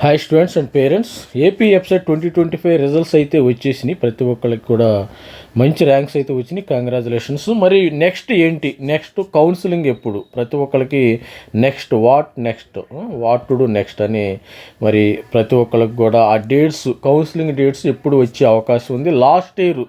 Hi students and parents AP website twenty twenty five results అయితే వచ్చేసినాయి. ప్రతి ఒక్కరికి కూడా మంచి ర్యాంక్స్ అయితే వచ్చినాయి. కంగ్రాచులేషన్స్ మరి నెక్స్ట్ ఏంటి? నెక్స్ట్ కౌన్సిలింగ్ ఎప్పుడు? ప్రతి ఒక్కరికి next what next what to do next అని మరి ప్రతి ఒక్కరికి కూడా ఆ డేట్స్ కౌన్సిలింగ్ డేట్స్ ఎప్పుడు వచ్చే అవకాశం ఉంది. లాస్ట్ ఇయర్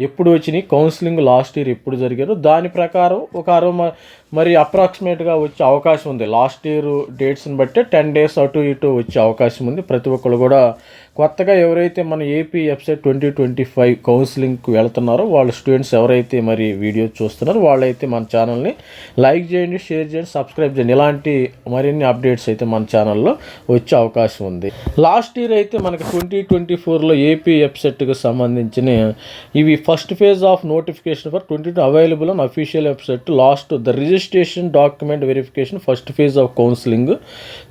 ఎప్పుడు వచ్చినాయి? కౌన్సిలింగ్ లాస్ట్ ఇయర్ ఎప్పుడు జరిగారు? దాని ప్రకారం ఒక అరవై మరి అప్రాక్సిమేట్గా వచ్చే అవకాశం ఉంది. లాస్ట్ ఇయర్ డేట్స్ని బట్టి టెన్ డేస్ అటు ఇటు వచ్చే అవకాశం ఉంది. ప్రతి ఒక్కరు కూడా కొత్తగా ఎవరైతే మన AP website twenty twenty five కౌన్సిలింగ్కి వెళ్తున్నారో వాళ్ళ స్టూడెంట్స్ ఎవరైతే మరి వీడియో చూస్తున్నారో వాళ్ళైతే మన ఛానల్ని లైక్ చేయండి షేర్ చేయండి సబ్స్క్రైబ్ చేయండి. ఇలాంటి మరిన్ని అప్డేట్స్ అయితే మన ఛానల్లో వచ్చే అవకాశం ఉంది. లాస్ట్ ఇయర్ అయితే మనకి ట్వంటీ ట్వంటీ ఫోర్లో ఏపీ వెబ్సైట్కి సంబంధించిన ఇవి first phase of notification for twenty two available on official website last the registration document verification first phase of counselling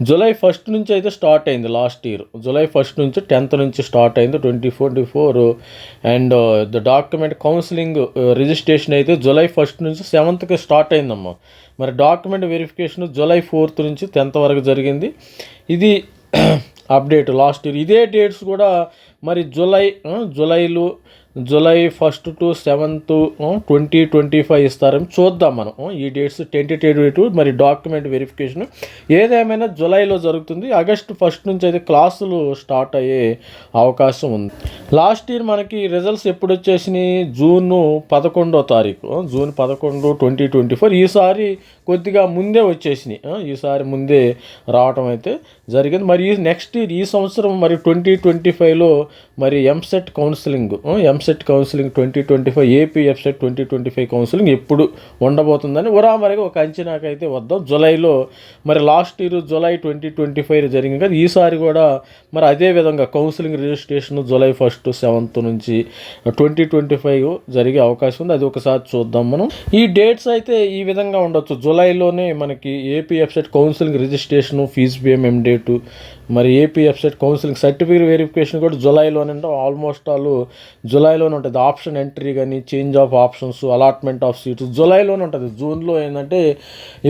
July first నుంచి అయితే స్టార్ట్ అయింది లాస్ట్ ఇయర్ జూలై ఫస్ట్ నుంచి టెన్త్ నుంచి start అయింది twenty twenty four. And the document counselling registration అయితే July first నుంచి సెవెంత్కి start అయిందమ్మా. మరి డాక్యుమెంట్ వెరిఫికేషన్ జూలై ఫోర్త్ నుంచి టెన్త్ వరకు జరిగింది. ఇది అప్డేట్ లాస్ట్ ఇయర్ ఇదే డేట్స్ కూడా మరి జూలై uh, జూలైలో July first to seventh twenty twenty five ఇస్తారని చూద్దాం మనం. ఈ డేట్స్ టెంటేటివ్ టు మరి డాక్యుమెంట్ వెరిఫికేషన్. ఏదేమైనా జూలైలో జరుగుతుంది. ఆగస్ట్ ఫస్ట్ నుంచి అయితే క్లాసులు స్టార్ట్ అయ్యే అవకాశం ఉంది. లాస్ట్ ఇయర్ మనకి రిజల్ట్స్ ఎప్పుడు వచ్చేసినాయి? జూన్ పదకొండో తారీఖు. జూన్ పదకొండు ట్వంటీ ట్వంటీ ఫోర్. ఈసారి కొద్దిగా ముందే వచ్చేసినాయి. ఈసారి ముందే రావటం అయితే జరిగింది. మరి నెక్స్ట్ ఇయర్ ఈ సంవత్సరం మరి ట్వంటీ ట్వంటీ ఫైవ్లో మరి EAMCET counselling EAMCET EAPCET counselling twenty twenty five AP EAPCET twenty twenty five counselling ఎప్పుడు ఉండబోతుందని ఉరామరిగా ఒక అంచనాకైతే వద్దాం. జూలైలో మరి last year July twenty twenty five జరిగింది కదా ఈసారి కూడా మరి అదే విధంగా counselling registration July first seventh నుంచి ట్వంటీ ట్వంటీ ఫైవ్ జరిగే అవకాశం ఉంది. అది ఒకసారి చూద్దాం మనం. ఈ డేట్స్ అయితే ఈ విధంగా ఉండొచ్చు. జూలైలోనే మనకి AP EAPCET counselling registration fee payment date మరి AP EAPCET counselling certificate verification కూడా జూలైలోనే ఆల్మోస్ట్ ఆల్ జూలైలోనే ఉంటుంది. ఆప్షన్ ఎంట్రీ కానీ change of options allotment of seats జూలైలోనే ఉంటుంది. జూన్లో ఏంటంటే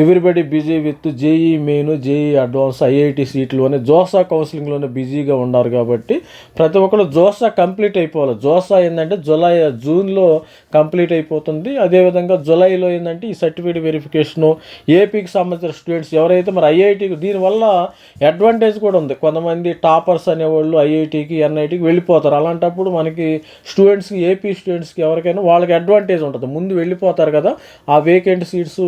everybody busy with JEE main JEE advance IIT సీట్లోనే JoSAA కౌన్సిలింగ్లోనే బిజీగా ఉన్నారు కాబట్టి ప్రతి ఒక్కరు జోసా కంప్లీట్ అయిపోవాలి. జోసా ఏంటంటే జూలై జూన్లో కంప్లీట్ అయిపోతుంది. అదేవిధంగా జూలైలో ఏంటంటే ఈ సర్టిఫికేట్ వెరిఫికేషను ఏపీకి సంబంధించిన స్టూడెంట్స్ ఎవరైతే మరి ఐఐటికి దీనివల్ల అడ్వాంటేజ్ కూడా ఉంది. కొంతమంది టాపర్స్ అనేవాళ్ళు ఐఐటికి ఎన్ఐటికి వెళ్ళిపోతారు. అలాంటప్పుడు మనకి స్టూడెంట్స్కి ఏపీ స్టూడెంట్స్కి ఎవరికైనా వాళ్ళకి అడ్వాంటేజ్ ఉంటుంది. ముందు వెళ్ళిపోతారు కదా ఆ వేకెంట్ సీట్స్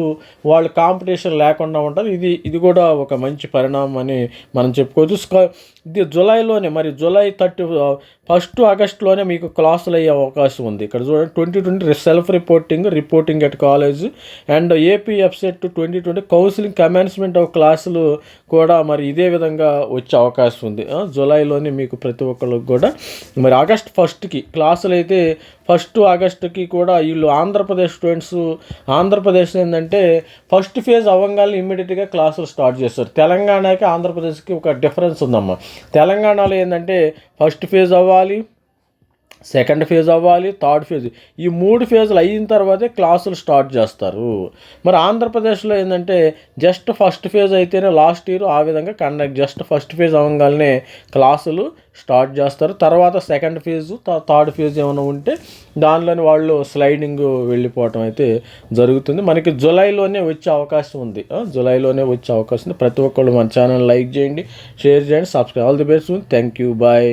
వాళ్ళ కాంపిటీషన్ లేకుండా ఉంటారు ఇది ఇది కూడా ఒక మంచి పరిణామం అని మనం చెప్పుకోవచ్చు. ఇది జూలైలోనే మరి జూలై థర్టీ ఫస్ట్ ఆగస్ట్లోనే మీకు క్లాసులు అయ్యే అవకాశం ఉంది. ఇక్కడ చూడండి twenty twenty self reporting reporting at college and AP EAPCET twenty twenty counselling commencement of క్లాసులు కూడా మరి ఇదే విధంగా వచ్చే అవకాశం ఉంది. జూలైలోనే మీకు ప్రతి ఒక్కరికి కూడా. మరి ఆగస్ట్ ఫస్ట్కి క్లాసులు అయితే ఫస్ట్ ఆగస్టుకి కూడా వీళ్ళు ఆంధ్రప్రదేశ్ స్టూడెంట్స్ ఆంధ్రప్రదేశ్ ఏంటంటే ఫస్ట్ ఫేజ్ అవ్వగానే ఇమ్మీడియట్గా క్లాసులు స్టార్ట్ చేస్తారు. తెలంగాణకి ఆంధ్రప్రదేశ్కి ఒక డిఫరెన్స్ ఉందమ్మా. తెలంగాణలో ఏంటంటే ఫస్ట్ ఫేజ్ అవ్వాలి సెకండ్ ఫేజ్ అవ్వాలి థర్డ్ ఫేజ్. ఈ మూడు ఫేజ్లు అయిన తర్వాతే క్లాసులు స్టార్ట్ చేస్తారు. మరి ఆంధ్రప్రదేశ్లో ఏంటంటే జస్ట్ ఫస్ట్ ఫేజ్ అయితేనే లాస్ట్ ఇయర్ ఆ విధంగా కండక్ట్ జస్ట్ ఫస్ట్ ఫేజ్ అవ్వగానే క్లాసులు స్టార్ట్ చేస్తారు. తర్వాత సెకండ్ ఫేజ్ థర్డ్ ఫేజ్ ఏమైనా ఉంటే దానిలోని వాళ్ళు స్లైడింగ్ వెళ్ళిపోవటం అయితే జరుగుతుంది. మనకి జూలైలోనే వచ్చే అవకాశం ఉంది. జూలైలోనే వచ్చే అవకాశం ఉంది. ప్రతి ఒక్కళ్ళు మన ఛానల్ లైక్ చేయండి షేర్ చేయండి subscribe. All the best. Thank you. Bye.